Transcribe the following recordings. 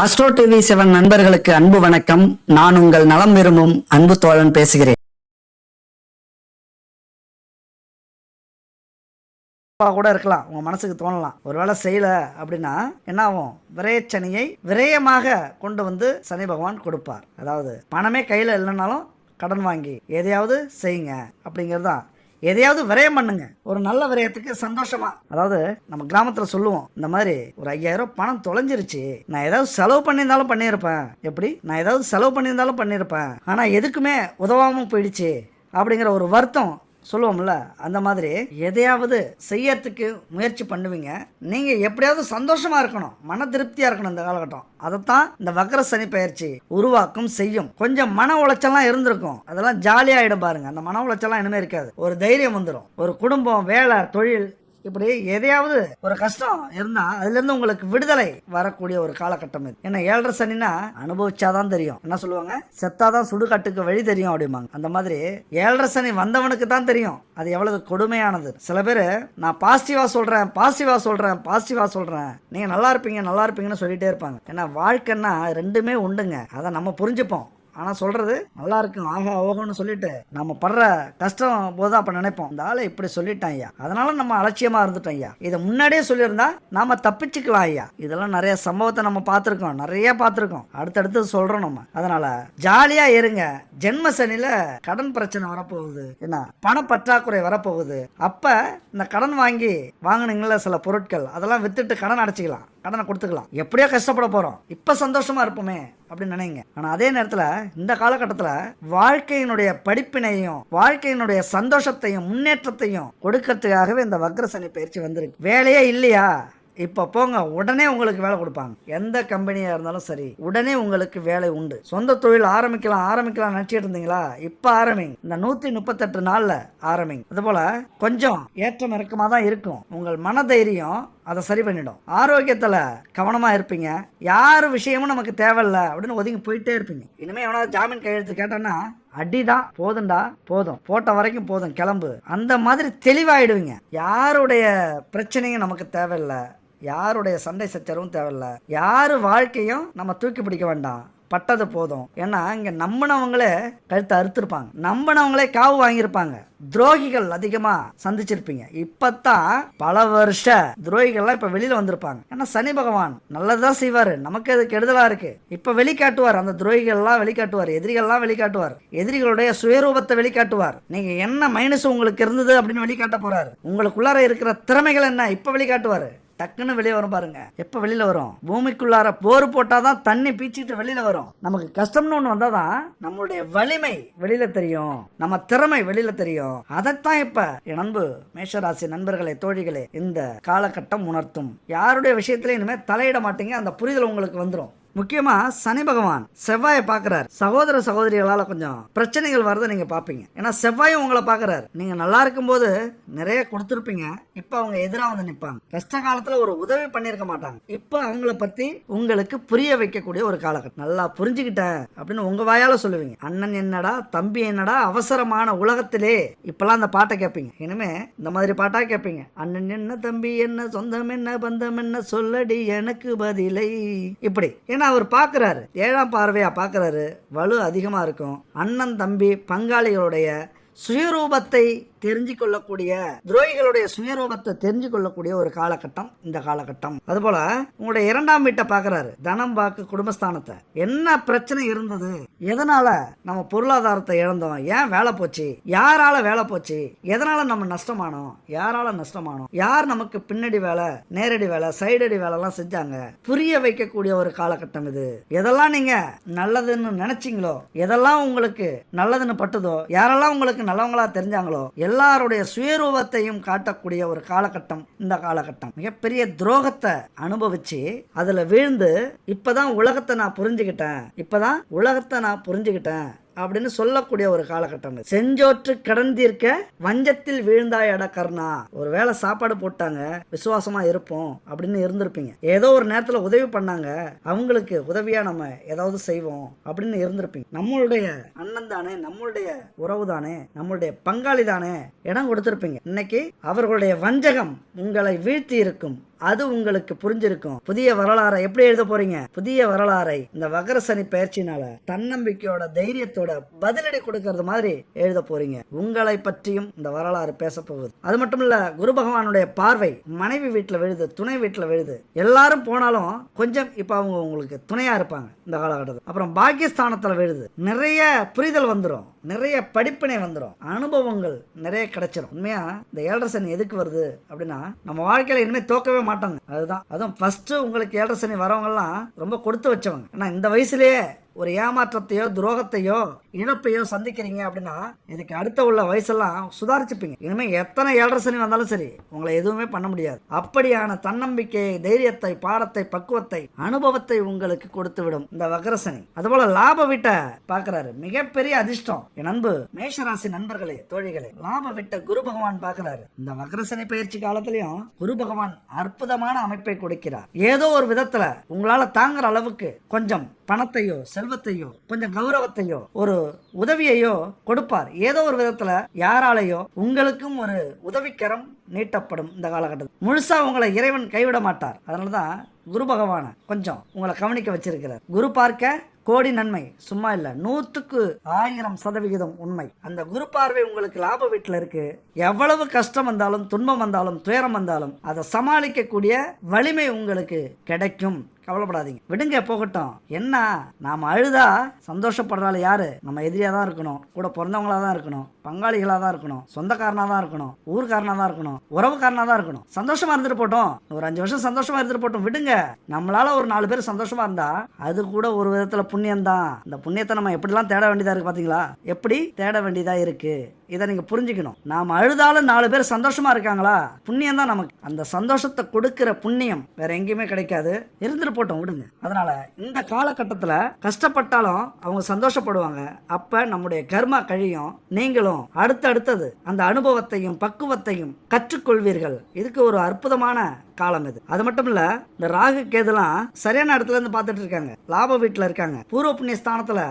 Astro TV seven நண்பர்களுக்கு அன்பு வணக்கம். நான் உங்கள் நலம் விரும்பும் அன்பு தோழன் பேசுகிறேன். கூட இருக்கலாம். உங்க மனசுக்கு தோணலாம். ஒருவேளை செய்யல அப்படின்னா என்ன ஆகும்? விரயச்சனியை விரயமாக கொண்டு வந்து சனி பகவான் கொடுப்பார். அதாவது பணமே கையில் இல்லைனாலும் கடன் வாங்கி எதையாவது செய்யுங்க அப்படிங்கிறது தான் எதையாவது விரயம் பண்ணுங்க. ஒரு நல்ல விரயத்துக்கு சந்தோஷமா. அதாவது நம்ம கிராமத்தில் சொல்லுவோம் இந்த மாதிரி ஒரு ஐயாயிரம் ரூபாய் பணம் தொலைஞ்சிருச்சு. நான் ஏதாவது செலவு பண்ணியிருந்தாலும் பண்ணியிருப்பேன். எப்படி? நான் ஏதாவது செலவு பண்ணியிருந்தாலும் பண்ணியிருப்பேன். ஆனால் எதுக்குமே உதவாமல் போயிடுச்சு. அப்படிங்கிற ஒரு வருத்தம் சொல்லுவோம்ல அந்த மாதிரி எதையாவது செய்யறதுக்கு முயற்சி பண்ணுவீங்க. நீங்க எப்படியாவது சந்தோஷமா இருக்கணும் மன திருப்தியா இருக்கணும் இந்த காலகட்டம். அதைத்தான் இந்த வக்கர சனி பயிற்சி உருவாக்கும் செய்யும். கொஞ்சம் மன உளைச்சல்லாம் இருந்திருக்கும். அதெல்லாம் ஜாலியாயிடும் பாருங்க. அந்த மன உளைச்சல்லாம் இனிமேல் இருக்காது. ஒரு தைரியம் வந்துடும் ஒரு குடும்பம் வேலை தொழில் இப்படி எதையாவது ஒரு கஷ்டம் இருந்தா அதுல இருந்து உங்களுக்கு விடுதலை வரக்கூடிய ஒரு காலகட்டம் இது. என்ன ஏழரை சனினா அனுபவிச்சாதான் தெரியும். என்ன சொல்லுவாங்க? செத்தாதான் சுடுகாட்டுக்கு வழி தெரியும் அப்படிம்பாங்க. அந்த மாதிரி ஏழரை சனி வந்தவனுக்கு தான் தெரியும். அது எவ்வளவு கொடுமையானது. சில பேர் நான் பாசிட்டிவா சொல்றேன் பாசிட்டிவா சொல்றேன் பாசிட்டிவா சொல்றேன். நீங்க நல்லா இருப்பீங்க நல்லா இருப்பீங்கன்னு சொல்லிட்டே இருப்பாங்க. ஏன்னா வாழ்க்கைன்னா ரெண்டுமே உண்டுங்க. அதை நம்ம புரிஞ்சுப்போம். ஆனால் சொல்கிறது நல்லா இருக்கும் ஆகா ஓகோன்னு சொல்லிட்டு நம்ம படுற கஷ்டம் போது அப்போ நினைப்போம். இந்த ஆளை இப்படி சொல்லிட்டான் ஐயா. அதனால நம்ம அலட்சியமாக இருந்துட்டோம் ஐயா. இதை முன்னாடியே சொல்லியிருந்தா நாம தப்பிச்சுக்கலாம் ஐயா. இதெல்லாம் நிறைய சம்பவத்தை நம்ம பார்த்துருக்கோம் நிறைய பார்த்துருக்கோம். அடுத்தடுத்து சொல்கிறோம் நம்ம. அதனால ஜாலியாக இருங்க. ஜென்ம சனியில் கடன் பிரச்சனை வரப்போகுது. என்ன? பண பற்றாக்குறை வரப்போகுது. அப்போ இந்த கடன் வாங்கி வாங்கினீங்கள சில பொருட்கள் அதெல்லாம் வித்துட்டு கடன் அடைச்சிக்கலாம். கடனை கொடுத்துக்கலாம். எப்படியோ கஷ்டப்பட போகிறோம் இப்போ சந்தோஷமா இருப்போமே. அப்படின்னு நினைங்க. ஆனால் அதே நேரத்தில் இந்த காலகட்டத்தில் வாழ்க்கையினுடைய படிப்பினையும் வாழ்க்கையினுடைய சந்தோஷத்தையும் முன்னேற்றத்தையும் கொடுக்கறதுக்காகவே இந்த வக்ர சனி பயிற்சி வந்திருக்கு. வேலையே இல்லையா? இப்போ போங்க உடனே உங்களுக்கு வேலை கொடுப்பாங்க. எந்த கம்பெனியாக இருந்தாலும் சரி உடனே உங்களுக்கு வேலை உண்டு. சொந்த தொழில் ஆரம்பிக்கலாம் ஆரம்பிக்கலாம் நினச்சிட்டு இருந்தீங்களா? இப்போ ஆரம்பிங்க. இந்த நூற்றி முப்பத்தெட்டு நாளில் ஆரம்பிங்க. அதுபோல் கொஞ்சம் ஏற்றம் இறக்கமாக தான் இருக்கும். உங்கள் மனதைரியம் அதை சரி பண்ணிடும். ஆரோக்கியத்தில் கவனமாக இருப்பீங்க. யார் விஷயமும் நமக்கு தேவையில்ல அப்படின்னு ஒதுங்கி போயிட்டே இருப்பீங்க. இனிமேல் எவனாவது ஜாமீன் கையெழுத்து கேட்டோன்னா அடிதான் போதும்டா போதும். போட்ட வரைக்கும் போதும் கிளம்பு. அந்த மாதிரி தெளிவாயிடுவீங்க. யாருடைய பிரச்சனையும் நமக்கு தேவையில்லை. யாருடைய சண்டை சச்சரவும் தேவையில்ல. யார் வாழ்க்கையும் நம்ம தூக்கி பிடிக்க வேண்டாம். பட்டது போதும். ஏன்னா இங்க நம்பினவங்களே கழுத்தை அறுத்திருப்பாங்க. நம்பினவங்களே காவு வாங்கியிருப்பாங்க. துரோகிகள் அதிகமா சந்திச்சிருப்பீங்க. இப்பதான் பல வருஷ துரோகிகள்லாம் இப்ப வெளியில வந்திருப்பாங்க. ஏன்னா சனி பகவான் நல்லதுதான் செய்வாரு. நமக்கு அது கெடுதலா இருக்கு. இப்ப வெளிக்காட்டுவார். அந்த துரோகிகள்லாம் வெளிக்காட்டுவார். எதிரிகள்லாம் வெளிக்காட்டுவார். எதிரிகளுடைய சுயரூபத்தை வெளிக்காட்டுவார். நீங்க என்ன மைனஸ் உங்களுக்கு இருந்தது அப்படின்னு வெளிக்காட்ட போறாரு. உங்களுக்குள்ளார இருக்கிற திறமைகள் என்ன? இப்ப வெளிக்காட்டுவாரு. டக்குன்னு வெளியே வரும் பாருங்க. எப்போ வெளியில் வரும்? பூமிக்குள்ளார போர் போட்டால் தான் தண்ணி பீச்சிட்டு வெளியில் வரும். நமக்கு கஷ்டம்னு ஒன்று வந்தால் தான் நம்மளுடைய வலிமை வெளியில் தெரியும். நம்ம திறமை வெளியில் தெரியும். அதைத்தான் இப்போ என் அன்பு மேஷராசி நண்பர்களே தோழிகளே இந்த காலகட்டம் உணர்த்தும். யாருடைய விஷயத்துலையும் இனிமேல் தலையிட மாட்டீங்க. அந்த புரிதல் உங்களுக்கு வந்துடும் முக்கியமா சனி பகவான் செவ்வாயை பார்க்கறார். சகோதர சகோதரிகளால கொஞ்சம் பிரச்சனைகள் வரதை நீங்க பாப்பீங்க ஏன்னா செவ்வாயும் உங்களை பார்க்கறாரு. நீங்க நல்லா இருக்கும்போது நிறைய கொடுத்துருப்பீங்க. இப்ப அவங்க எதிராக வந்து நிப்பாங்க. கஷ்ட காலத்துல ஒரு உதவி பண்ணியிருக்க மாட்டாங்க. இப்ப அவங்கள பத்தி உங்களுக்கு புரிய வைக்கக்கூடிய ஒரு காலகட்டம். நல்லா புரிஞ்சுக்கிட்டேன் அப்படின்னு உங்க வாயால சொல்லுவீங்க. அண்ணன் என்னடா தம்பி என்னடா அவசரமான உலகத்திலே இப்பெல்லாம் அந்த பாட்டை கேட்பீங்க. இனிமே இந்த மாதிரி பாட்டா கேட்பீங்க. அண்ணன் என்ன தம்பி என்ன சொந்தம் என்ன பந்தம் என்ன சொல்லடி எனக்கு பதிலை. இப்படி. ஏன்னா அவர் பார்க்குறாரு. ஏழாம் பார்வையா பார்க்குறாரு. வலு அதிகமாக இருக்கும். அண்ணன் தம்பி பங்காளிகளுடைய சுயரூபத்தை தெரிஞ்சு கொள்ளக்கூடிய துரோகிகளுடைய சுயரூபத்தை தெரிஞ்சு கொள்ளக்கூடிய ஒரு காலகட்டம் இந்த காலகட்டம். அதுபோல உங்களுடைய இரண்டாம் வீட்டை பார்க்கறாரு. தனம் வாக்கு குடும்பஸ்தானத்தை. என்ன பிரச்சனை இருந்தது? எதனால நம்ம பொருளாதாரத்தை இழந்தோம்? ஏன் வேலை போச்சு? யாரால வேலை போச்சு? எதனால நம்ம நஷ்டமானோம்? யாரால நஷ்டமானோம்? யார் நமக்கு பின்னாடி வேலை நேரடி வேலை சைடடி வேலை எல்லாம் செஞ்சாங்க? புரிய வைக்கக்கூடிய ஒரு காலகட்டம் இது. எதெல்லாம் நீங்க நல்லதுன்னு நினைச்சீங்களோ எதெல்லாம் உங்களுக்கு நல்லதுன்னு பட்டுதோ யாரெல்லாம் உங்களுக்கு நல்லவங்களா தெரிஞ்சாங்களோ எல்லாருடைய சுயரூபத்தையும் காட்டக்கூடிய ஒரு காலகட்டம் இந்த காலகட்டம். மிகப்பெரிய துரோகத்தை அனுபவிச்சு அதுல வீழ்ந்து இப்பதான் உலகத்தை நான் புரிஞ்சுக்கிட்டேன். இப்பதான் உலகத்தை நான் புரிஞ்சுக்கிட்டேன். அப்படின்னு சொல்லக்கூடிய ஒரு காலகட்டம் செஞ்சோற்று கடன் தீர்க்க வஞ்சத்தில் வீழ்ந்தாயட கர்ணா. ஒரு வேளை சாப்பாடு போட்டாங்க விசுவாசமா இருப்போம் அப்படின்னு இருந்திருப்பீங்க. ஏதோ ஒரு நேரத்தில் உதவி பண்ணாங்க அவங்களுக்கு உதவியா நம்ம ஏதாவது செய்வோம் அப்படின்னு இருந்திருப்பீங்க. நம்மளுடைய அண்ணன் தானே நம்மளுடைய உறவு தானே நம்மளுடைய பங்காளி தானே இடம் கொடுத்திருப்பீங்க. இன்னைக்கு அவர்களுடைய வஞ்சகம் உங்களை வீழ்த்தி இருக்கும். அது உங்களுக்கு புரிஞ்சிருக்கும். புதிய வரலாறை எப்படி எழுத போறீங்க? புதிய வரலாறை இந்த வகர சனி பயிற்சினால தன்னம்பிக்கையோட தைரியத்தோட பதிலடி கொடுக்கறது மாதிரி எழுத போறீங்க. உங்களை பற்றியும் இந்த வரலாறு பேச போகுது. அது மட்டும் இல்ல குரு பகவானுடைய பார்வை மனைவி வீட்டுல விழுது துணை வீட்டுல விழுது. எல்லாரும் போனாலும் கொஞ்சம் இப்ப அவங்க உங்களுக்கு துணையா இருப்பாங்க இந்த காலகட்டத்தில். அப்புறம் பாகிஸ்தானத்தில் விழுது. நிறைய புரிதல் வந்துடும் நிறைய படிப்பினை வந்துடும் அனுபவங்கள் நிறைய கிடைச்சிடும் உண்மையா? இந்த ஏழரை சனி எதுக்கு வருது அப்படின்னா நம்ம வாழ்க்கையில இனிமே தோக்கவே மாட்டாங்க. அதுதான். அதுவும் ஃபர்ஸ்ட் உங்களுக்கு ஏழரை சனி வரவங்கலாம் ரொம்ப கொடுத்து வச்சவங்க. ஏன்னா இந்த வயசுலயே ஒரு ஏமாற்றத்தையோ துரோகத்தையோ இழப்பையோ சந்திக்கிறீங்க அப்படின்னா இதுக்கு அடுத்த உள்ள வயசெல்லாம் சுதாரிச்சுப்பீங்க. இனிமேல் எத்தனை ஏழரை சனி வந்தாலும் சரி உங்களை எதுவுமே பண்ண முடியாது. அப்படியான தன்னம்பிக்கையை தைரியத்தை பாடத்தை பக்குவத்தை அனுபவத்தை உங்களுக்கு கொடுத்து விடும் இந்த வக்ரசனி அதுபோல லாப வீட்டை பார்க்கறாரு. மிகப்பெரிய அதிர்ஷ்டம். என் அன்பு மேஷராசி நண்பர்களே தோழிகளே லாப வீட்டை குரு பகவான் பார்க்கறாரு. இந்த வக்ரசனி பயிற்சி காலத்திலையும் குரு பகவான் அற்புதமான அமைப்பை கொடுக்கிறார். ஏதோ ஒரு விதத்துல உங்களால தாங்குற அளவுக்கு கொஞ்சம் பணத்தையோ செல்வ செல்வத்தையோ கொஞ்சம் கௌரவத்தையோ ஒரு உதவியையோ கொடுப்பார். ஏதோ ஒரு விதத்துல யாராலேயோ உங்களுக்கும் ஒரு உதவிக்கரம் நீட்டப்படும் இந்த காலகட்டத்தில். முழுசா உங்களை இறைவன் கைவிட மாட்டார். அதனால தான் குரு பகவான கொஞ்சம் உங்களை கவனிக்க வச்சிருக்கிறார். குரு பார்க்க கோடி நன்மை சும்மா இல்லை நூற்றுக்கு ஆயிரம் சதவிகிதம் உண்மை. அந்த குரு பார்வை உங்களுக்கு லாப வீட்டில் இருக்கு. எவ்வளவு கஷ்டம் வந்தாலும் துன்பம் வந்தாலும் துயரம் வந்தாலும் அதை சமாளிக்கக்கூடிய வலிமை உங்களுக்கு கிடைக்கும். கவலைப்படாதீங்க. விடுங்க போகட்டும். என்ன நாம் அழுதா சந்தோஷப்படுறாள் யாரு? நம்ம எதிரியாக தான் இருக்கணும். கூட பிறந்தவங்களா தான் இருக்கணும். பங்காளிகளாக தான் இருக்கணும். சொந்தக்காரனாக தான் இருக்கணும். ஊர்க்காரனா தான் இருக்கணும். உறவுக்காரனாக தான் இருக்கணும். சந்தோஷமா இருந்துட்டு போட்டோம். ஒரு அஞ்சு வருஷம் சந்தோஷமா இருந்துட்டு போட்டோம். விடுங்க. நம்மளால ஒரு நாலு பேர் சந்தோஷமா இருந்தா அது கூட ஒரு விதத்துல புண்ணியம் தான் இந்த புண்ணியத்தை நம்ம எப்படிலாம் தேட வேண்டியதா இருக்கு பாத்தீங்களா? எப்படி தேட வேண்டியதா இருக்கு? இதை நீங்கள் புரிஞ்சுக்கணும். நாம அழுதாலும் நாலு பேர் சந்தோஷமாக இருக்காங்களா? புண்ணியம் தான் நமக்கு. அந்த சந்தோஷத்தை கொடுக்குற புண்ணியம் வேற எங்கேயுமே கிடைக்காது. இருந்துட்டு போட்டோம் விடுங்க. அதனால் இந்த காலகட்டத்தில் கஷ்டப்பட்டாலும் அவங்க சந்தோஷப்படுவாங்க. அப்போ நம்முடைய கர்மா கழியும். நீங்களும் அடுத்தடுத்தது அந்த அனுபவத்தையும் பக்குவத்தையும் கற்றுக்கொள்வீர்கள். இதுக்கு ஒரு அற்புதமான காலம் இது. அது மட்டும் இல்ல இந்த ராகு கேதுலாம் சரியான இடத்துல இருந்து பார்த்துட்டு இருக்காங்க. லாப வீட்டில் இருக்காங்க. பூர்வ புண்ணிய ஸ்தானத்தில்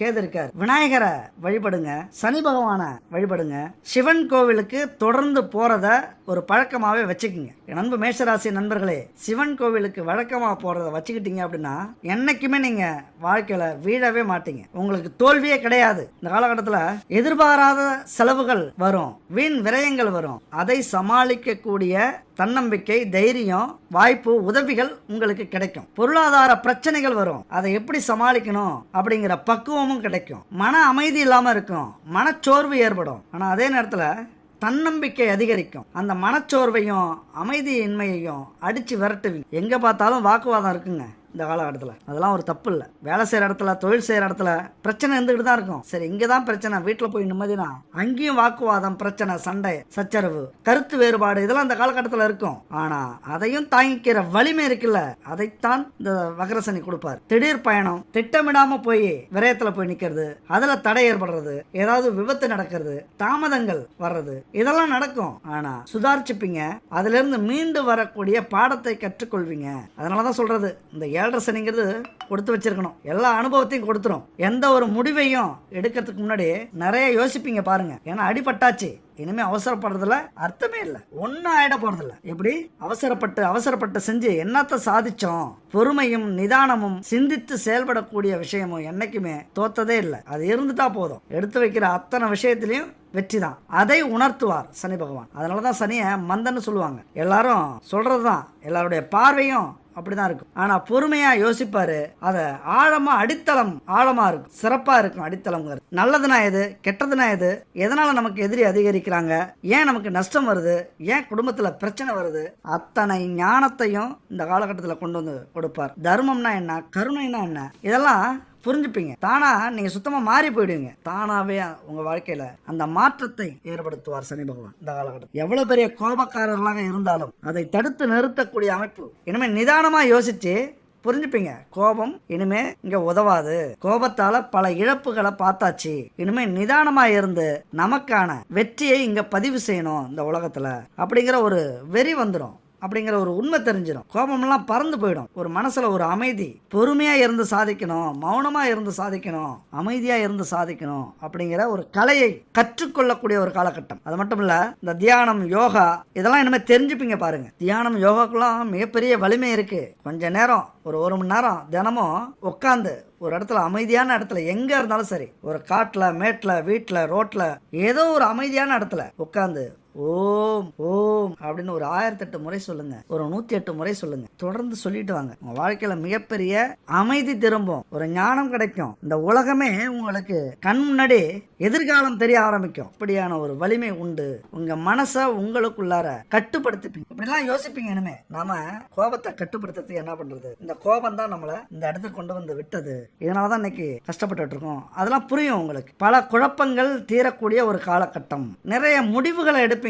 கேது இருக்கார் விநாயகரை வழிபடுங்க சனி பகவானை வழிபடுங்க. சிவன் கோவிலுக்கு தொடர்ந்து போறத ஒரு பழக்கமாகவே வச்சுக்கோங்க. நண்பு மேஷராசி நண்பர்களே சிவன் கோவிலுக்கு வழக்கமாக போகிறத வச்சுக்கிட்டீங்க அப்படின்னா என்னைக்குமே நீங்கள் வாழ்க்கையில் வீழவே மாட்டீங்க. உங்களுக்கு தோல்வியே கிடையாது. இந்த காலகட்டத்தில் எதிர்பாராத செலவுகள் வரும் வீண் விரயங்கள் வரும். அதை சமாளிக்கக்கூடிய தன்னம்பிக்கை தைரியம் வாய்ப்பு உதவிகள் உங்களுக்கு கிடைக்கும். பொருளாதார பிரச்சனைகள் வரும். அதை எப்படி சமாளிக்கணும் அப்படிங்கிற பக்குவமும் கிடைக்கும். மன அமைதி இல்லாமல் இருக்கும். மனச்சோர்வு ஏற்படும். ஆனால் அதே நேரத்தில் தன்னம்பிக்கை அதிகரிக்கும். அந்த மனச்சோர்வையும் அமைதியின்மையையும் அடித்து விரட்டுவீங்க. எங்கே பார்த்தாலும் வாக்குவாதம் இருக்குங்க. இந்த காலகட்டத்தில். அதெல்லாம் ஒரு தப்பு இல்லை வேலை செய்கிற இடத்துல தொழில் செய்கிற இடத்துல பிரச்சனை இருந்துகிட்டு தான் இருக்கும். சரி இங்கே தான் பிரச்சனை. வீட்டில் போய் நிம்மதினா அங்கேயும் வாக்குவாதம் பிரச்சனை சண்டை சச்சரவு கருத்து வேறுபாடு இதெல்லாம் இந்த காலகட்டத்தில் இருக்கும். ஆனால் அதையும் தாங்கிக்கிற வலிமை இருக்குல்ல. அதைத்தான் இந்த வகரசனி கொடுப்பார். திடீர் பயணம் திட்டமிடாமல் போய் விரயத்தில் போய் நிற்கிறது அதில் தடை ஏற்படுறது ஏதாவது விபத்து நடக்கிறது தாமதங்கள் வர்றது இதெல்லாம் நடக்கும். ஆனால் சுதாரிச்சுப்பீங்க. அதுல இருந்து மீண்டு வரக்கூடிய பாடத்தை கற்றுக்கொள்வீங்க. அதனால தான் சொல்கிறது இந்த ஏ சனிங்கிறது கொடுத்து வச்சிருக்கணும். எல்லா அனுபவத்தையும் கொடுத்துரும். எந்த ஒரு முடிவையும் எடுக்கிறதுக்கு முன்னாடி நிறைய யோசிப்பீங்க பாருங்க. ஏன்னா அடிபட்டாச்சு. இனிமே அவசரப்படுறதுல அர்த்தமே இல்லை. ஒன்றும் ஆயிட போறதில்ல. எப்படி? அவசரப்பட்டு அவசரப்பட்டு செஞ்சு என்னத்த சாதிச்சோம்? பொறுமையும் நிதானமும் சிந்தித்து செயல்படக்கூடிய விஷயமும் என்னைக்குமே தோத்ததே இல்லை. அது இருந்துட்டா போதும். எடுத்து வைக்கிற அத்தனை விஷயத்திலையும் வெற்றி தான். அதை உணர்த்துவார் சனி பகவான். அதனால தான் சனியை மந்தன்னு சொல்லுவாங்க. எல்லாரும் சொல்றது தான் எல்லாருடைய பார்வையும் அப்படிதான் இருக்கும். ஆனா பொறுமையா யோசிப்பாரு. அத ஆழமா அடித்தளம் ஆழமா இருக்கும். சிறப்பா இருக்கும் அடித்தளம் நல்லதுனா எது? கெட்டதுனா எது? எதனால நமக்கு எதிரி அதிகரிக்கிறாங்க? ஏன் நமக்கு நஷ்டம் வருது? ஏன் குடும்பத்துல பிரச்சனை வருது? அத்தனை ஞானத்தையும் இந்த காலகட்டத்தில் கொண்டு வந்து கொடுப்பார். தர்மம்னா என்ன? கருணைனா என்ன? இதெல்லாம் புரிஞ்சுப்பீங்க. தானா நீங்க சுத்தமா மாறி போயிடுவீங்க. தானாவே உங்க வாழ்க்கையில அந்த மாற்றத்தை ஏற்படுத்துவார் சனி பகவான் இந்த காலகட்டம். எவ்வளவு பெரிய கோபக்காரர்களாக இருந்தாலும் அதை தடுத்து நிறுத்தக்கூடிய அமைப்பு. இனிமே நிதானமா யோசிச்சு புரிஞ்சுப்பீங்க. கோபம் இனிமே இங்க உதவாது. கோபத்தால பல இழப்புகளை பார்த்தாச்சு. இனிமே நிதானமா இருந்து நமக்கான வெற்றியை இங்க பதிவு செய்யணும் இந்த உலகத்துல. அப்படிங்கிற ஒரு வெறி வந்துடும் அப்படிங்கிற ஒரு உண்மை தெரிஞ்சிடும் கோபமெல்லாம் பறந்து போயிடும். ஒரு மனசுல ஒரு அமைதி. பொறுமையா இருந்து சாதிக்கணும். மௌனமா இருந்து சாதிக்கணும். அமைதியா இருந்து சாதிக்கணும் அப்படிங்கிற ஒரு கலையை கற்றுக்கொள்ளக்கூடிய ஒரு காலகட்டம். அது மட்டும் இல்ல இந்த தியானம் யோகா இதெல்லாம் இனிமேல் தெரிஞ்சுப்பீங்க பாருங்க. தியானம் யோகாக்கெல்லாம் மிகப்பெரிய வலிமை இருக்கு. கொஞ்ச நேரம் ஒரு ஒரு மணி நேரம் தினமும் உட்காந்து ஒரு இடத்துல அமைதியான இடத்துல எங்க இருந்தாலும் சரி ஒரு காட்டில் மேட்டில் வீட்டில் ரோட்டில் ஏதோ ஒரு அமைதியான இடத்துல உட்காந்து ஓம் ஓம் அப்படின்னு ஒரு ஆயிரத்தெட்டு முறை சொல்லுங்க. ஒரு நூத்தி எட்டு முறை சொல்லுங்க. தொடர்ந்து சொல்லிட்டு வாங்க. உங்க வாழ்க்கையில மிகப்பெரிய அமைதி திரும்பும். ஒரு ஞானம் கிடைக்கும். இந்த உலகமே உங்களுக்கு கண் முன்னாடி எதிர்காலம் தெரிய ஆரம்பிக்கும். இப்படியான ஒரு வலிமை உண்டு. உங்க மனசை உங்களுக்குள்ளார கட்டுப்படுத்திப்பீங்க. இப்படிலாம் யோசிப்பீங்க இனிமே. நாம கோபத்தை கட்டுப்படுத்துறதுக்கு என்ன பண்றது? இந்த கோபம் தான் நம்மளை இந்த இடத்துக்கு கொண்டு வந்து விட்டது. இதனாலதான் இன்னைக்கு கஷ்டப்பட்டுட்டு இருக்கோம். அதெல்லாம் புரியும் உங்களுக்கு. பல குழப்பங்கள் தீரக்கூடிய ஒரு காலகட்டம். நிறைய முடிவுகளை எடுப்பீங்க.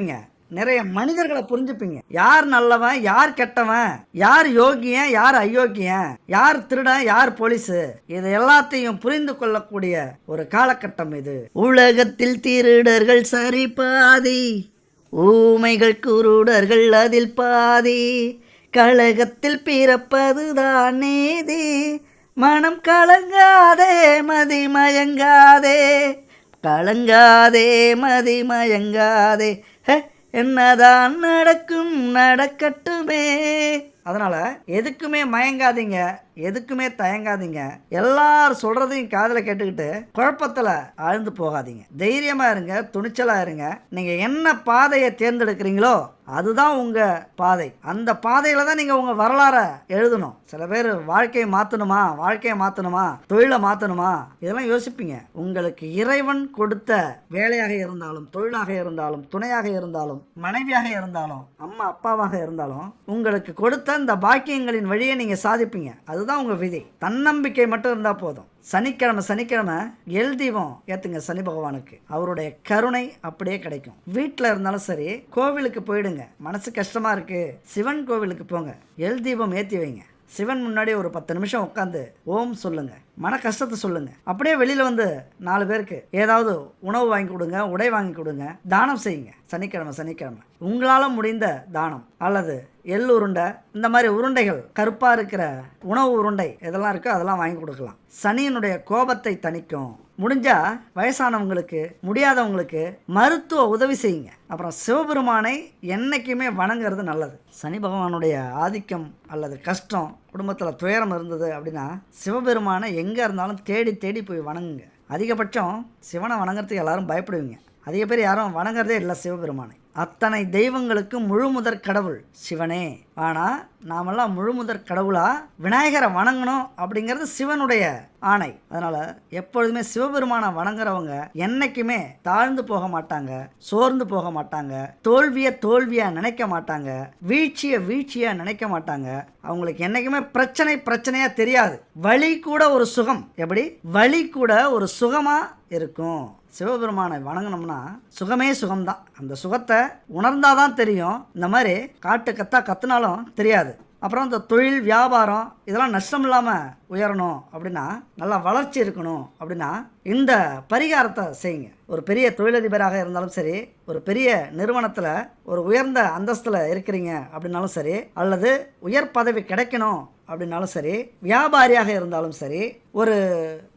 நிறைய மனிதர்களை புரிஞ்சுப்பீங்க. யார் நல்லவன் யார் கெட்டவன் யார் யோகியன் யார் அயோக்கியன் யார் திருடன் யார் போலீஸ் இது எல்லாத்தையும் புரிந்து கொள்ளக்கூடிய ஒரு காலகட்டம் இது. உலகத்தில் திருடர்கள் சரி பாதி ஊமைகள் குருடர்கள் அதில் பாதி. கழகத்தில் பிறப்பதுதான் நீதி மனம் கலங்காதே மதி மயங்காதே. கலங்காதே மதி மயங்காதே. ஹே, என்னதான் நடக்கும் நடக்கட்டுமே. அதனால எதுக்குமே மயங்காதீங்க. எதுக்குமே தயங்காதீங்க. எல்லாரும் சொல்றதையும் காதில் கேட்டுக்கிட்டு குழப்பத்தில் ஆழ்ந்து போகாதீங்க. தைரியமா இருங்க துணிச்சலா இருங்க. நீங்க என்ன பாதையை தேர்ந்தெடுக்கிறீங்களோ அதுதான் உங்க பாதை. அந்த பாதையில தான் நீங்க உங்க வரலாறை எழுதணும். சில பேர் வாழ்க்கையை மாத்தணுமா வாழ்க்கையை மாத்தணுமா தொழிலை மாத்தணுமா? இதெல்லாம் யோசிப்பீங்க. உங்களுக்கு இறைவன் கொடுத்த வேலையாக இருந்தாலும் தொழிலாக இருந்தாலும் துணையாக இருந்தாலும் மனைவியாக இருந்தாலும் அம்மா அப்பாவாக இருந்தாலும் உங்களுக்கு கொடுத்த இந்த பாக்கியங்களின் வழியை நீங்க சாதிப்பீங்க. அது அதுதான் உங்கள் விதி. தன்னம்பிக்கை மட்டும் இருந்தால் போதும். சனிக்கிழமை சனிக்கிழமை எல் தீபம் ஏற்றுங்க சனி பகவானுக்கு. அவருடைய கருணை அப்படியே கிடைக்கும். வீட்டில் இருந்தாலும் சரி கோவிலுக்கு போயிடுங்க. மனசு கஷ்டமாக இருக்குது சிவன் கோவிலுக்கு போங்க. எல் தீபம் ஏற்றி வைங்க. சிவன் முன்னாடி ஒரு பத்து நிமிஷம் உட்காந்து ஓம் சொல்லுங்க மன கஷ்டத்தை சொல்லுங்க. அப்படியே வெளியில வந்து நாலு பேருக்கு ஏதாவது உணவு வாங்கி கொடுங்க உடை வாங்கி கொடுங்க தானம் செய்யுங்க. சனிக்கிழமை சனிக்கிழமை. உங்களால் முடிந்த தானம் அல்லது எள் உருண்டை இந்த மாதிரி உருண்டைகள் கருப்பாக இருக்கிற உணவு உருண்டை இதெல்லாம் இருக்கோ அதெல்லாம் வாங்கி கொடுக்கலாம். சனியினுடைய கோபத்தை தணிக்கும் முடிஞ்சா வயசானவங்களுக்கு முடியாதவங்களுக்கு மருத்துவ உதவி செய்யுங்க. அப்புறம் சிவபெருமானை என்றைக்குமே வணங்குறது நல்லது. சனி பகவானுடைய ஆதிக்கம் அல்லது கஷ்டம் குடும்பத்தில் துயரம் இருந்தது அப்படின்னா சிவபெருமானை எங்கே இருந்தாலும் தேடி தேடி போய் வணங்குங்க. அதிகபட்சம் சிவனை வணங்குறதுக்கு எல்லாரும் பயப்படுவீங்க. அதிக பேர் யாரும் வணங்குறதே இல்லை சிவபெருமானை. அத்தனை தெய்வங்களுக்கு முழுமுதற் கடவுள் சிவனே. ஆனால் நாமெல்லாம் முழுமுதற் கடவுளா? விநாயகரை வணங்கணும் அப்படிங்கிறது சிவனுடைய ஆணை. அதனால் எப்பொழுதுமே சிவபெருமானை வணங்குறவங்க என்னைக்குமே தாழ்ந்து போக மாட்டாங்க சோர்ந்து போக மாட்டாங்க தோல்வியை தோல்வியாக நினைக்க மாட்டாங்க வீழ்ச்சியை வீழ்ச்சியாக நினைக்க மாட்டாங்க. அவங்களுக்கு என்னைக்குமே பிரச்சனை பிரச்சனையாக தெரியாது. வழி கூட ஒரு சுகம். எப்படி? வழி கூட ஒரு சுகமாக இருக்கும். சிவபெருமானை வணங்கினோம்னா சுகமே சுகம்தான். அந்த சுகத்தை உணர்ந்தாதான் தெரியும். இந்த மாதிரி காட்டு கத்தா கத்துனாலும் தெரியாது. அப்புறம் இந்த தொழில் வியாபாரம் இதெல்லாம் நஷ்டம் இல்லாமல் உயரணும் அப்படின்னா நல்லா வளர்ச்சி இருக்கணும் அப்படின்னா இந்த பரிகாரத்தை செய்யுங்க. ஒரு பெரிய தொழிலதிபராக இருந்தாலும் சரி ஒரு பெரிய நிறுவனத்தில் ஒரு உயர்ந்த அந்தஸ்தில் இருக்கிறீங்க அப்படின்னாலும் சரி அல்லது உயர் பதவி கிடைக்கணும் அப்படின்னாலும் சரி வியாபாரியாக இருந்தாலும் சரி ஒரு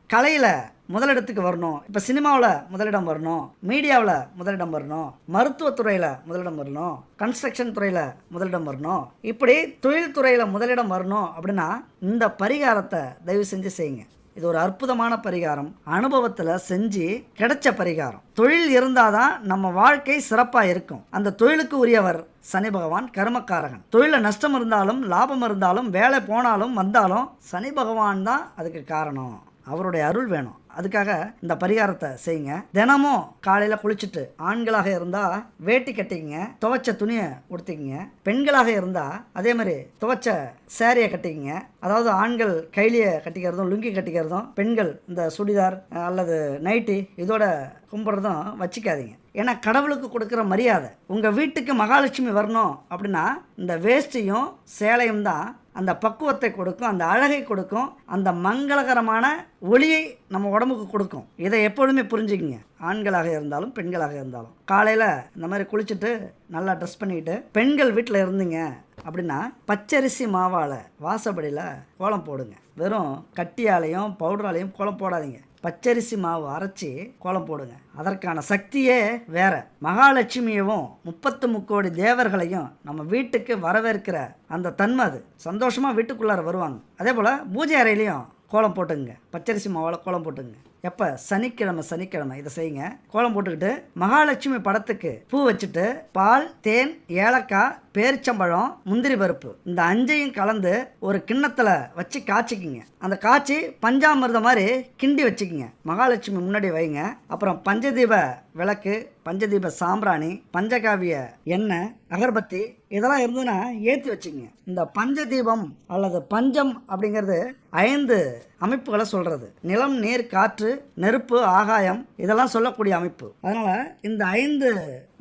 கலையில் முதலிடத்துக்கு வரணும். இப்போ சினிமாவில் முதலிடம் வரணும். மீடியாவில் முதலிடம் வரணும். மருத்துவத்துறையில் முதலிடம் வரணும். கன்ஸ்ட்ரக்ஷன் துறையில் முதலிடம் வரணும். இப்படி தொழில் துறையில் முதலிடம் வரணும் அப்படின்னா இந்த பரிகாரத்தை தயவு செஞ்சு செய்யுங்க. இது ஒரு அற்புதமான பரிகாரம். அனுபவத்தில் செஞ்சு கிடைச்ச பரிகாரம். தொழில் இருந்தால் தான் நம்ம வாழ்க்கை சிறப்பாக இருக்கும். அந்த தொழிலுக்கு உரியவர் சனி பகவான் கர்மக்காரகன். தொழிலில் நஷ்டம் இருந்தாலும் லாபம் இருந்தாலும் வேலை போனாலும் வந்தாலும் சனி பகவான் தான் அதுக்கு காரணம். அவருடைய அருள் வேணும். அதுக்காக இந்த பரிகாரத்தை செய்யுங்க. தினமும் காலையில் குளிச்சுட்டு ஆண்களாக இருந்தால் வேட்டி கட்டிக்கிங்க துவைச்ச துணியை உடுத்திக்கிங்க. பெண்களாக இருந்தால் அதே மாதிரி துவைச்ச சேரீயை கட்டிக்கிங்க. அதாவது ஆண்கள் கைலியை கட்டிக்கிறதும் லுங்கி கட்டிக்கிறதும் பெண்கள் இந்த சுடிதார் அல்லது நைட்டி இதோட கும்பிட்றதும் வச்சுக்காதீங்க. ஏன்னா கடவுளுக்கு கொடுக்குற மரியாதை. உங்கள் வீட்டுக்கு மகாலட்சுமி வரணும் அப்படின்னா இந்த வேஷ்டியும் சேலையும் தான் அந்த பக்குவத்தை கொடுக்கும் அந்த அழகை கொடுக்கும் அந்த மங்களகரமான ஒளியை நம்ம உடம்புக்கு கொடுக்கும். இதை எப்பொழுதுமே புரிஞ்சுக்கிங்க. ஆண்களாக இருந்தாலும் பெண்களாக இருந்தாலும். காலையில் இந்த மாதிரி குளிச்சுட்டு நல்லா ட்ரெஸ் பண்ணிக்கிட்டு பெண்கள் வீட்டில் இருந்தீங்க அப்படின்னா பச்சரிசி மாவால் வாசப்படியில் கோலம் போடுங்க. வெறும் கட்டியாலையும் பவுடராலையும் கோலம் போடாதீங்க. பச்சரிசி மாவு அரைச்சி கோலம் போடுங்க. அதற்கான சக்தியே வேற. மகாலட்சுமியவும் முப்பத்து முக்கோடி தேவர்களையும் நம்ம வீட்டுக்கு வரவேற்கிற அந்த தன்மை அது. சந்தோஷமாக வீட்டுக்குள்ளார வருவாங்க. அதே போல் பூஜை அறையிலையும் கோலம் போட்டுங்க பச்சரிசி மாவால் கோலம் போட்டுங்க எப்போ? சனிக்கிழமை சனிக்கிழமை. இதை செய்யுங்க. கோலம் போட்டுக்கிட்டு மகாலட்சுமி படத்துக்கு பூ வச்சுட்டு பால் தேன் ஏலக்காய் பேரிச்சம்பழம் முந்திரி பருப்பு இந்த அஞ்சையும் கலந்து ஒரு கிண்ணத்தில் வச்சு காய்ச்சிக்கிங்க. அந்த காய்ச்சி பஞ்சாமிர்தம் மாதிரி கிண்டி வச்சுக்கிங்க. மகாலட்சுமி முன்னாடி வைங்க. அப்புறம் பஞ்சதீப விளக்கு பஞ்சதீப சாம்பிராணி பஞ்சகாவிய எண்ணெய் அகர்பத்தி இதெல்லாம் இருந்ததுன்னா ஏற்றி வச்சுக்கிங்க. இந்த பஞ்சதீபம் அல்லது பஞ்சம் அப்படிங்கிறது ஐந்து அமைப்புகளை சொல்கிறது நிலம் நீர் காற்று நெருப்பு ஆகாயம் இதெல்லாம் சொல்லக்கூடிய அமைப்பு. அதனால் இந்த ஐந்து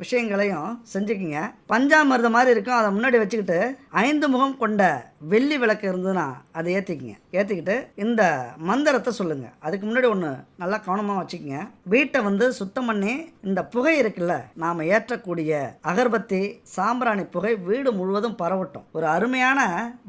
விஷயங்களையும் செஞ்சுக்கிங்க. பஞ்சாமிர்தம் மாதிரி இருக்கும். அதை முன்னாடி வச்சுக்கிட்டு ஐந்து முகம் கொண்ட வெள்ளி விளக்கு இருந்ததுன்னா அதை ஏற்றிக்கிங்க ஏற்றிக்கிட்டு இந்த மந்திரத்தை சொல்லுங்கள் அதுக்கு முன்னாடி ஒன்று நல்லா கவனமாக வச்சுக்கோங்க. வீட்டை வந்து சுத்தம் பண்ணி இந்த புகை இருக்குல்ல நாம் ஏற்றக்கூடிய அகர்பத்தி சாம்பிராணி புகை வீடு முழுவதும் பரவட்டும். ஒரு அருமையான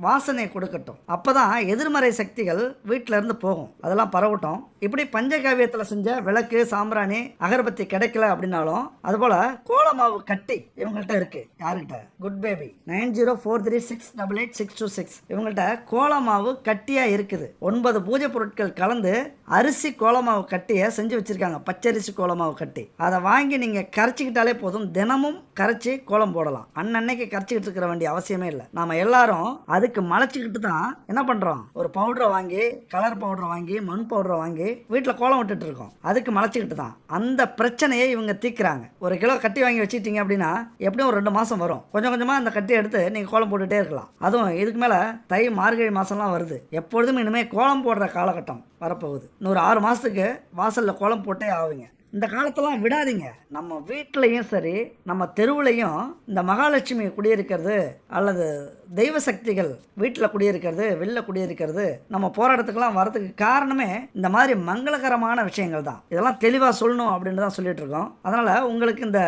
வாசனை கொடுக்கட்டும். அப்போ தான் எதிர்மறை சக்திகள் வீட்டில் இருந்து போகும். அதெல்லாம் பரவட்டும். இப்படி பஞ்சகாவியத்தில் செஞ்ச விளக்கு சாம்பிராணி அகர்பத்தி கிடைக்கல அப்படின்னாலும் அதுபோல் கோலமாவு கட்டி இவங்கள்ட்ட இருக்கு. யாருக்கிட்ட? Good baby nine zero four three six double eight six two six இவங்கள்ட்ட கோலமாவு கட்டியாக இருக்குது. ஒன்பது பூஜை பொருட்கள் கலந்து அரிசி கோலமாவு கட்டியை செஞ்சு வச்சிருக்காங்க. பச்சரிசி கோலமாவு கட்டி. அதை வாங்கி நீங்கள் கரைச்சிக்கிட்டாலே போதும். தினமும் கரைச்சி கோலம் போடலாம். அன்னன்னைக்கு கரைச்சிக்கிட்டு இருக்கிற வேண்டிய அவசியமே இல்லை. நாம எல்லாரும் அதுக்கு மலைச்சிக்கிட்டு தான் என்ன பண்ணுறோம் ஒரு பவுடரை வாங்கி கலர் பவுடரை வாங்கி மண் பவுடரை வாங்கி வீட்டில் கோலம் விட்டுட்டு இருக்கோம். அதுக்கு மலைச்சிக்கிட்டு தான். அந்த பிரச்சனையை இவங்க தீர்க்குறாங்க. ஒரு கிலோ கட்டி வாங்கி வச்சுட்டீங்க அப்படின்னா எப்படியும் ஒரு ரெண்டு மாதம் வரும். கொஞ்சம் கொஞ்சமாக அந்த கட்டி எடுத்து நீங்கள் கோலம் போட்டுகிட்டே இருக்கலாம். அதுவும் இதுக்கு மேலே தை மார்கழி மாதம்லாம் வருது. எப்பொழுதும் இனிமேல் கோலம் போடுற காலகட்டம் வரப்போகுது. இன்னொரு ஆறு மாதத்துக்கு வாசலில் கோலம் போட்டே ஆகுங்க இந்த காலத்தெல்லாம் விடாதீங்க. நம்ம வீட்லேயும் சரி நம்ம தெருவுலையும் இந்த மகாலட்சுமி குடியிருக்கிறது அல்லது தெய்வ சக்திகள் வீட்டில் குடியிருக்கிறது வெளில குடியிருக்கிறது நம்ம போராட்டத்துக்கெல்லாம் வரதுக்கு காரணமே இந்த மாதிரி மங்களகரமான விஷயங்கள் தான். இதெல்லாம் தெளிவாக சொல்லணும் அப்படின்னு தான் சொல்லிட்டு இருக்கோம். அதனால் உங்களுக்கு இந்த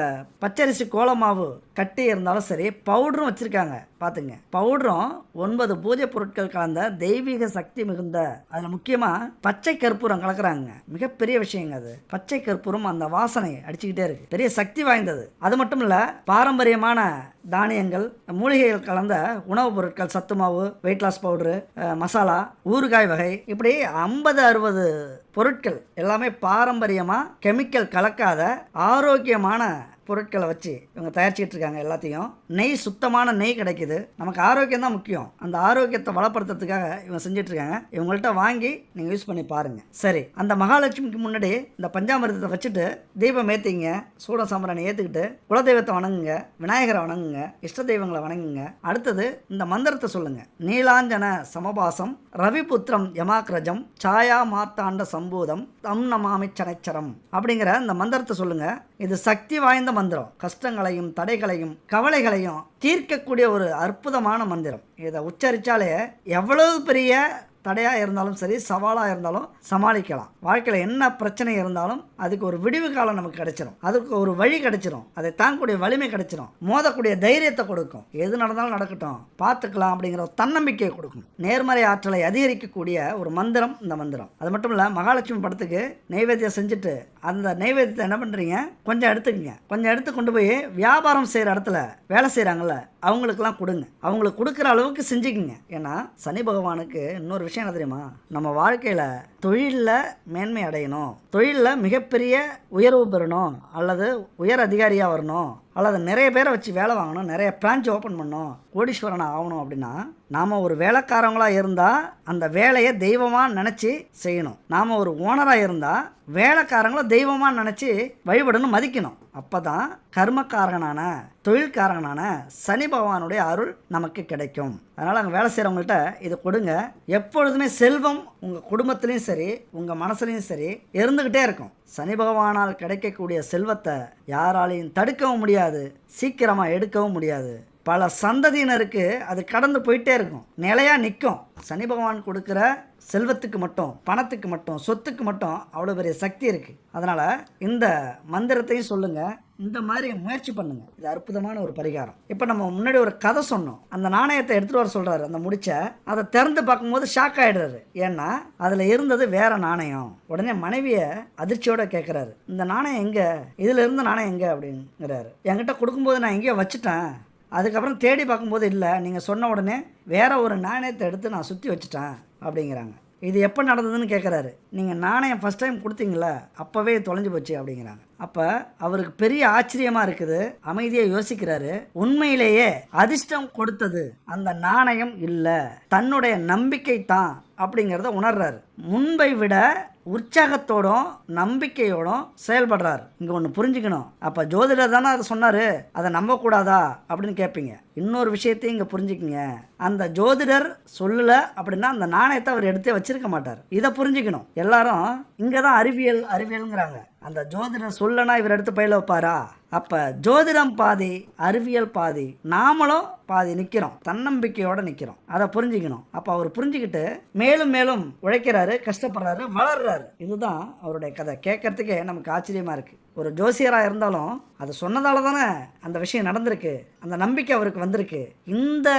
பச்சரிசி கோலமாவு கட்டி இருந்தாலும் சரி பவுடரும் வச்சுருக்காங்க. பார்த்துங்க பவுடரும் ஒன்பது பூஜை பொருட்கள் கலந்த தெய்வீக சக்தி மிகுந்த அதில் முக்கியமாக பச்சை கற்பூரம் கலக்குறாங்க. மிகப்பெரிய விஷயங்க அது. பச்சை கற்பூரம் அந்த வாசனை அடிச்சுக்கிட்டே இருக்கு. பெரிய சக்தி வாய்ந்தது. அது மட்டும் இல்லை பாரம்பரியமான தானியங்கள் மூலிகைகள் கலந்த உணவுப் பொருட்கள் சத்து மாவு வெயிட் லாஸ் பவுடரு மசாலா ஊறுகாய் வகை இப்படி ஐம்பது அறுபது பொருட்கள் எல்லாமே பாரம்பரியமாக கெமிக்கல் கலக்காத ஆரோக்கியமான பொருட்களை வச்சு இவங்க தயாரிச்சிட்டு இருக்காங்க எல்லாத்தையும். நெய் சுத்தமான நெய் கிடைக்குது. நமக்கு ஆரோக்கியம் தான் முக்கியம். அந்த ஆரோக்கியத்தை வளப்படுத்துறதுக்காக இவங்க செஞ்சுட்டு இருக்காங்க. இவங்கள்ட்ட வாங்கி நீங்கள் யூஸ் பண்ணி பாருங்க. சரி அந்த மகாலட்சுமிக்கு முன்னாடி இந்த பஞ்சாமிரதத்தை வச்சுட்டு தீபம் ஏற்றிங்க சூட சாம்பிராணி ஏற்றுக்கிட்டு குலதெய்வத்தை வணங்குங்க விநாயகரை வணங்குங்க இஷ்ட தெய்வங்களை வணங்குங்க. அடுத்தது இந்த மந்திரத்தை சொல்லுங்க. நீலாஞ்சன சமபாசம் ரவிபுத்திரம் யமாக்ரஜம் சாயா மாத்தாண்ட சம்பூதம் தம் நமாமி சனைச்சரம் அப்படிங்கிற இந்த மந்திரத்தை சொல்லுங்க. இது சக்தி வாய்ந்த மந்திரம். கஷ்டங்களையும் தடைகளையும் கவலைகளையும் தீர்க்கக்கூடிய ஒரு அற்புதமான மந்திரம். இதை உச்சரித்தாலே எவ்வளவு பெரிய தடையாக இருந்தாலும் சரி சவாலாக இருந்தாலும் சமாளிக்கலாம். வாழ்க்கையில் என்ன பிரச்சனை இருந்தாலும் அதுக்கு ஒரு விடிவு காலம் நமக்கு கிடைச்சிரும். அதுக்கு ஒரு வழி கிடைச்சிரும். அதை தாங்கக்கூடிய வலிமை கிடைச்சிரும். மோதக்கூடிய தைரியத்தை கொடுக்கும். எது நடந்தாலும் நடக்கட்டும். பார்த்துக்கலாம் அப்படிங்கிற ஒரு தன்னம்பிக்கையை கொடுக்கும். நேர்மறை ஆற்றலை அதிகரிக்கக்கூடிய ஒரு மந்திரம் இந்த மந்திரம். அது மட்டும் இல்லை மகாலட்சுமி படத்துக்கு நைவேத்தியம் செஞ்சுட்டு அந்த நைவேத்தியத்தை என்ன பண்ணுறீங்க கொஞ்சம் எடுத்துக்கங்க. கொஞ்சம் எடுத்து கொண்டு போய் வியாபாரம் செய்கிற இடத்துல வேலை செய்கிறாங்கல்ல அவங்களுக்கெல்லாம் கொடுங்க. அவங்களுக்கு கொடுக்குற அளவுக்கு செஞ்சுக்குங்க. ஏன்னா சனி பகவானுக்கு இன்னொரு விஷயம் என்ன தெரியுமா? நம்ம வாழ்க்கையில் தொழிலில் மேன்மை அடையணும். தொழிலில் மிகப்பெரிய உயர்வு பெறணும். அல்லது உயர் அதிகாரியாக வரணும். அல்லது நிறைய பேரை வச்சு வேலை வாங்கணும் நிறைய பிரான்ச் ஓப்பன் பண்ணணும் கோடீஸ்வரன் ஆகணும் அப்படின்னா நாம் ஒரு வேலைக்காரங்களாக இருந்தால் அந்த வேலையை தெய்வமாக நினச்சி செய்யணும். நாம் ஒரு ஓனராக இருந்தால் வேலைக்காரங்களை தெய்வமாக நினச்சி வழிபடணும் மதிக்கணும். அப்போ தான் கர்மக்காரகனான தொழில்காரகனான சனி பகவானுடைய அருள் நமக்கு கிடைக்கும். அதனால் அங்கே வேலை செய்கிறவங்கள்ட்ட இதை கொடுங்க. எப்பொழுதுமே செல்வம் உங்கள் குடும்பத்துலேயும் சரி உங்கள் மனசுலையும் சரி இருந்துக்கிட்டே இருக்கும். சனி பகவானால் கிடைக்கக்கூடிய செல்வத்தை யாராலையும் தடுக்கவும் முடியாது சீக்கிரமாக எடுக்கவும் முடியாது. பல சந்ததியினருக்கு அது கடந்து போயிட்டே இருக்கும். நிலையாக நிற்கும் சனி பகவான் கொடுக்குற செல்வத்துக்கு மட்டும் பணத்துக்கு மட்டும் சொத்துக்கு மட்டும் அவ்வளோ பெரிய சக்தி இருக்குது அதனால் இந்த மந்திரத்தையும் சொல்லுங்கள் இந்த மாதிரி முயற்சி பண்ணுங்க. இது அற்புதமான ஒரு பரிகாரம். இப்போ நம்ம முன்னாடி ஒரு கதை சொன்னோம். அந்த நாணயத்தை எடுத்துட்டு வர சொல்றாரு அந்த முடிச்ச. அதை திறந்து பார்க்கும்போது ஷாக் ஆயிடுறாரு. ஏன்னா அதுல இருந்தது வேற நாணயம். உடனே மனைவிய அதிர்ச்சியோட கேட்குறாரு இந்த நாணயம் எங்க? இதுல இருந்த நாணயம் எங்க? அப்படிங்கிறாரு. என்கிட்ட கொடுக்கும்போது நான் எங்கேயோ வச்சுட்டேன். அதுக்கப்புறம் தேடி பார்க்கும்போது இல்லை நீங்கள் சொன்ன உடனே வேற ஒரு நாணயத்தை எடுத்து நான் சுற்றி வச்சுட்டேன் அப்படிங்கிறாங்க. இது எப்போ நடந்ததுன்னு கேட்குறாரு நீங்கள் நாணயம் ஃபஸ்ட் டைம் கொடுத்தீங்களா அப்போவே தொலைஞ்சு போச்சு அப்படிங்கிறாங்க. அப்போ அவருக்கு பெரிய ஆச்சரியமாக இருக்குது. அமைதியாக யோசிக்கிறாரு. உண்மையிலேயே அதிர்ஷ்டம் கொடுத்தது அந்த நாணயம் இல்லை. தன்னுடைய நம்பிக்கை தான் அப்படிங்கிறத உணர்றாரு. முன்பை விட உற்சாகத்தோடும் நம்பிக்கையோடும் செயல்படுறாரு. இங்கே ஒன்று புரிஞ்சுக்கணும். அப்போ ஜோதிடர் தானே அதை சொன்னார். அதை நம்பக்கூடாதா? அப்படின்னு கேட்பீங்க இன்னொரு விஷயத்தையும் இங்கே புரிஞ்சுக்கிங்க. அந்த ஜோதிடர் சொல்லலை அப்படின்னா அந்த நாணயத்தை அவர் எடுத்தே வச்சிருக்க மாட்டார். இதை புரிஞ்சுக்கணும். எல்லாரும் இங்கே தான் அறிவியல் அறிவியலுங்கிறாங்க. அந்த ஜோதிடர் சொல்லனா இவர் எடுத்து பயில வைப்பாரா? அப்போ ஜோதிடம் பாதி அறிவியல் பாதி நாமளும் பாதி நிற்கிறோம் தன்னம்பிக்கையோடு நிற்கிறோம் அதை புரிஞ்சுக்கணும். அப்போ அவர் புரிஞ்சுக்கிட்டு மேலும் மேலும் உழைக்கிறாரு கஷ்டப்படுறாரு வளர்றாரு. இதுதான் அவருடைய கதை. கேட்கறதுக்கே நமக்கு ஆச்சரியமாக இருக்குது ஒரு ஜோசியராக இருந்தாலும் அது சொன்னதால தானே அந்த விஷயம் நடந்திருக்கு. அந்த நம்பிக்கை அவருக்கு வந்திருக்கு. இந்த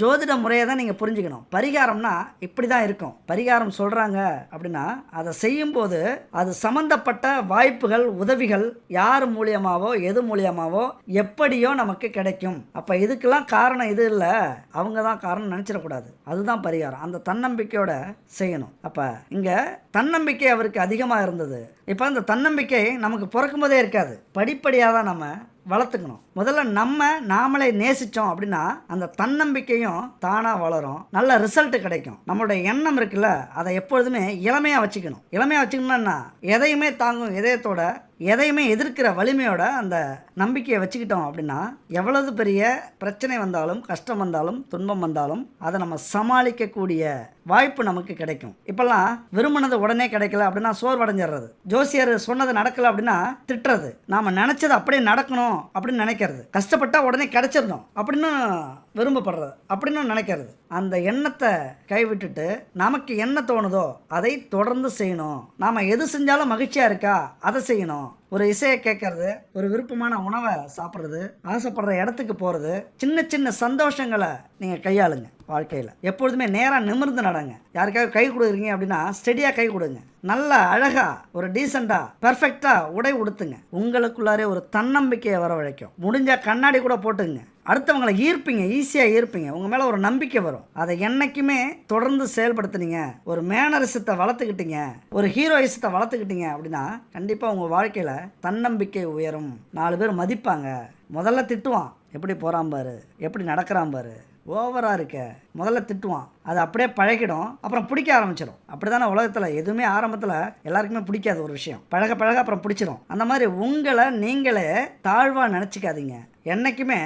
ஜோதிட முறையை தான் நீங்கள் புரிஞ்சுக்கணும். பரிகாரம்னா இப்படி தான் இருக்கும். பரிகாரம் சொல்கிறாங்க அப்படின்னா அதை செய்யும்போது அது சம்மந்தப்பட்ட வாய்ப்புகள் உதவிகள் யார் மூலியமாவோ எது மூலியமாவோ எப்படியோ நமக்கு கிடைக்கும். அப்போ இதுக்கெல்லாம் காரணம் இது இல்லை. அவங்க தான் காரணம் நினச்சிடக்கூடாது. அதுதான் பரிகாரம். அந்த தன்னம்பிக்கையோட செய்யணும். அப்போ இங்கே தன்னம்பிக்கை அவருக்கு அதிகமாக இருந்தது. இப்போ அந்த தன்னம்பிக்கை நமக்கு பிறக்கும்போதே இருக்காது. படிப்படியாக தான் நம்ம வளர்த்துக்கணும். முதல்ல நம்ம நாமளே நேசித்தோம் அப்படின்னா அந்த தன்னம்பிக்கையும் தானாக வளரும். நல்ல ரிசல்ட் கிடைக்கும். நம்மளுடைய எண்ணம் இருக்குல்ல அதை எப்பொழுதுமே இளமையாக வச்சுக்கணும். இளமையாக வச்சுக்கணும்னா எதையுமே தாங்கும் இதயத்தோட எதையுமே எதிர்க்கிற வலிமையோட அந்த நம்பிக்கையை வச்சுக்கிட்டோம் அப்படின்னா எவ்வளவு பெரிய பிரச்சனை வந்தாலும் கஷ்டம் வந்தாலும் துன்பம் வந்தாலும் அதை நம்ம சமாளிக்கக்கூடிய வாய்ப்பு நமக்கு கிடைக்கும். இப்போல்லாம் விரும்பினது உடனே கிடைக்கல அப்படின்னா சோர்வடைஞ்சிடுறது ஜோசியர் சொன்னது நடக்கல அப்படின்னா திட்டுறது. நாம் நினச்சது அப்படியே நடக்கணும் அப்படின்னு நினைக்கிறது. கஷ்டப்பட்டா உடனே கிடைச்சிடணும் அப்படின்னு விரும்பப்படுறது. அப்படின்னு நினைக்கிறது. அந்த எண்ணத்தை கைவிட்டுட்டு நமக்கு என்ன தோணுதோ அதை தொடர்ந்து செய்யணும். நாம் எது செஞ்சாலும் மகிழ்ச்சியாக இருக்கா? அதை செய்யணும். ஒரு இசையை கேட்கறது ஒரு விருப்பமான உணவை சாப்பிட்றது ஆசைப்படுற இடத்துக்கு போகிறது சின்ன சின்ன சந்தோஷங்களை நீங்கள் கையாளுங்க வாழ்க்கையில். எப்பொழுதுமே நேராக நிமிர்ந்து நடங்க. யாருக்காவது கை கொடுக்குறீங்க அப்படின்னா ஸ்டெடியாக கை கொடுங்க. நல்ல அழகாக ஒரு டீசெண்டாக பர்ஃபெக்டாக உடை உடுத்துங்க. உங்களுக்குள்ளாரே ஒரு தன்னம்பிக்கையை வரவழைக்கும். முடிஞ்சால் கண்ணாடி கூட போட்டுங்க அடுத்தவங்களை ஈர்ப்பீங்க ஈஸியாக ஈர்ப்பீங்க. உங்கள் மேலே ஒரு நம்பிக்கை வரும். அதை என்றைக்குமே தொடர்ந்து செயல்படுத்துனீங்க. ஒரு மேனரிசத்தை வளர்த்துக்கிட்டீங்க. ஒரு ஹீரோயிசத்தை வளர்த்துக்கிட்டீங்க அப்படின்னா கண்டிப்பாக உங்கள் வாழ்க்கையில் தன்னம்பிக்கை உயரும். நாலு பேர் மதிப்பாங்க. முதல்ல திட்டுவான். எப்படி போகிறான் பாரு? எப்படி நடக்கிறான் பாரு? ஓவராக இருக்க. முதல்ல திட்டுவான். அது அப்படியே பழகிடும். அப்புறம் பிடிக்க ஆரம்பிச்சிடும். அப்படி தானே உலகத்தில் எதுவுமே ஆரம்பத்தில் எல்லாருக்குமே பிடிக்காது ஒரு விஷயம். பழக பழக அப்புறம் பிடிச்சிடும். அந்த மாதிரி உங்களை நீங்களே தாழ்வாக நினச்சிக்காதீங்க. என்றைக்குமே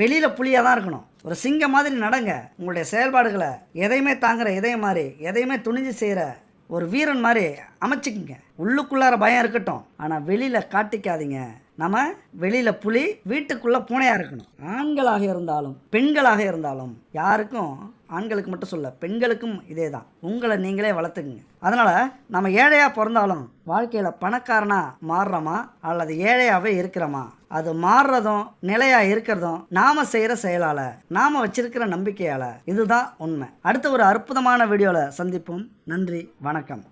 வெளியில் புளியாக தான் இருக்கணும். ஒரு சிங்கம் மாதிரி நடங்க. உங்களுடைய செயல்பாடுகளை எதையுமே தாங்குற இதயம் மாதிரி எதையுமே துணிஞ்சு செய்கிற ஒரு வீரன் மாதிரி அமைச்சுக்குங்க. உள்ளுக்குள்ளார பயம் இருக்கட்டும். ஆனால் வெளியில் காட்டிக்காதீங்க. நம்ம வெளியில் புலி வீட்டுக்குள்ளே பூனையாக இருக்கணும். ஆண்களாக இருந்தாலும் பெண்களாக இருந்தாலும் யாருக்கும் ஆண்களுக்கு மட்டும் சொல்ல பெண்களுக்கும் இதே தான் உங்களை நீங்களே வளர்த்துக்குங்க. அதனால் நம்ம ஏழையாக பிறந்தாலும் வாழ்க்கையில் பணக்காரனாக மாறுறோமா? அல்லது ஏழையாகவே இருக்கிறோமா? அது மாறுறதும் நிலையாக இருக்கிறதும் நாம் செய்கிற செயலால் நாம் வச்சிருக்கிற நம்பிக்கையால் இதுதான் உண்மை. அடுத்த ஒரு அற்புதமான வீடியோவில் சந்திப்போம். நன்றி வணக்கம்.